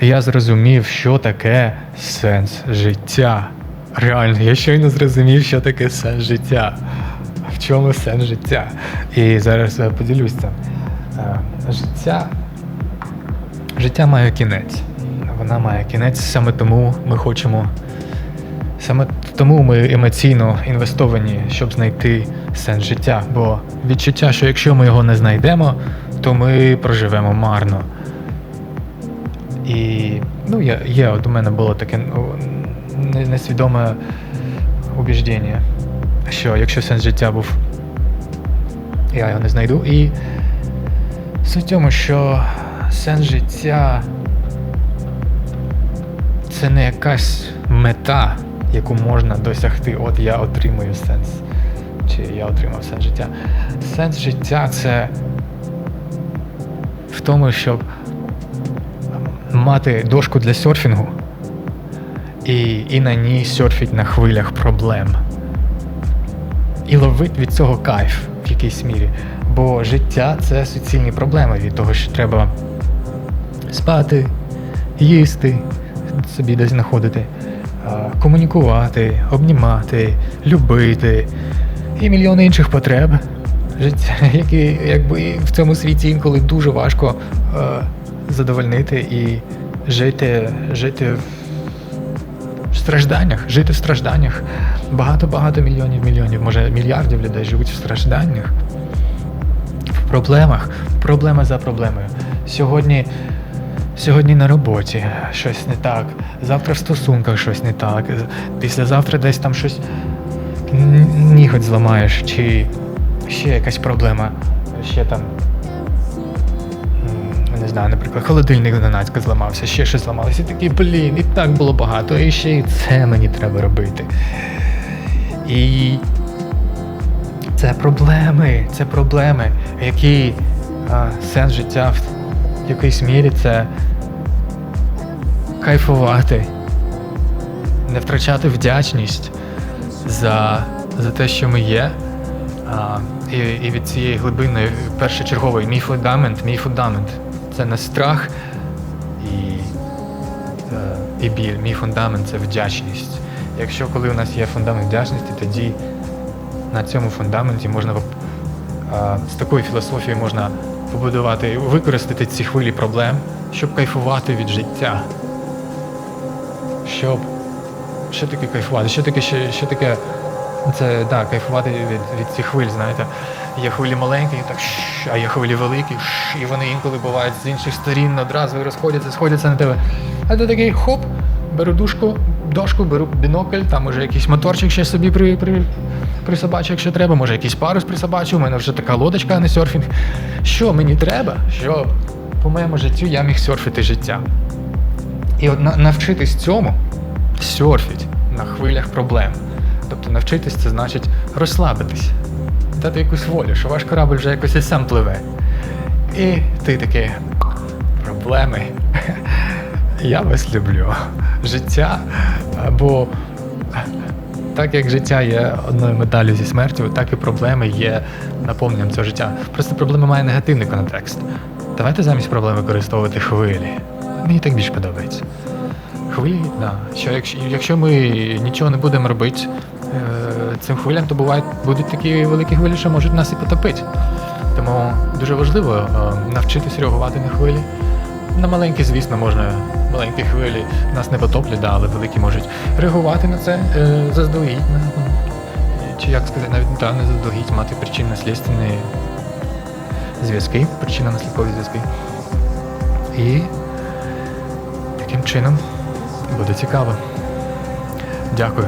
я зрозумів, що таке сенс життя. Реально, я щойно зрозумів, що таке сенс життя. В чому сенс життя? І зараз я поділюсь. Е, Життя, життя має кінець. Вона має кінець, саме тому ми хочемо. Саме тому ми емоційно інвестовані, щоб знайти сенс життя. Бо відчуття, що якщо ми його не знайдемо, то ми проживемо марно. І ну, є, є от у мене було таке ну, несвідоме убіждення, що якщо сенс життя був, я його не знайду. І суть в тому, що сенс життя це не якась мета, яку можна досягти. От я отримую сенс. Чи я отримав сенс життя. Сенс життя це в тому, щоб мати дошку для серфінгу і, і на ній серфіть на хвилях проблем. І ловить від цього кайф в якійсь мірі. Бо життя це суцільні проблеми від того, що треба спати, їсти, собі десь знаходити, комунікувати, обнімати, любити і мільйони інших потреб. Життя, які якби в цьому світі інколи дуже важко задовольнити і жити, жити в стражданнях, жити в стражданнях. Багато-багато мільйонів, мільйонів, може мільярдів людей живуть в стражданнях, в проблемах, проблема за проблемою. Сьогодні, сьогодні на роботі щось не так, завтра в стосунках щось не так, післязавтра десь там щось н- зламаєш, чи ще якась проблема, ще там. Знаю, наприклад, холодильник зненацька зламався, ще щось зламалося. І такий, блін, і так було багато, і ще і це мені треба робити. І це проблеми, це проблеми, які а, сенс життя в якійсь мірі це кайфувати, не втрачати вдячність за, за те, що ми є. А, і, і від цієї глибини першочерговий мій фундамент, мій фундамент це не страх і, е, і біль. Мій фундамент це вдячність. Якщо коли у нас є фундамент вдячності, тоді на цьому фундаменті можна з такою філософією можна побудувати, використати ці хвилі проблем, щоб кайфувати від життя. Щоб що таке кайфувати? Що таке, що, що таке це да, кайфувати від, від цих хвиль, знаєте. Є хвилі маленькі, так, шш, а є хвилі великі, шш, і вони інколи бувають з інших сторін одразу і розходяться, сходяться на тебе. А ти такий хоп, беру дужку, дошку, беру бінокль, там уже якийсь моторчик ще собі при, при, присобачу, якщо треба, може якийсь парус присобачу, у мене вже така лодочка, а не серфінг. Що мені треба? Щоб по моєму життю я міг серфити життя. І от на- навчитись цьому серфіть на хвилях проблем. Тобто навчитись це значить розслабитись, дати якусь волю, що ваш корабль вже якось і сам пливе. І ти такий проблеми. Я вас люблю. Життя або так як життя є одною медаллю зі смертю, так і проблеми є наповненням цього життя. Просто проблема має негативний контекст. Давайте замість проблеми використовувати хвилі. Мені так більш подобається. Хвилі, да. Що якщо, якщо ми нічого не будемо робити цим хвилям, то бувають будуть такі великі хвилі, що можуть нас і потопити. Тому дуже важливо е, навчитись реагувати на хвилі. На маленькі, звісно, можна маленькі хвилі нас не потоплять, да, але великі можуть реагувати на це е, заздалегідь. Чи як сказати, навіть да, не заздалегідь, мати причинно-слідственні зв'язки, причинно-наслідкові зв'язки. І таким чином буде цікаво. Дякую.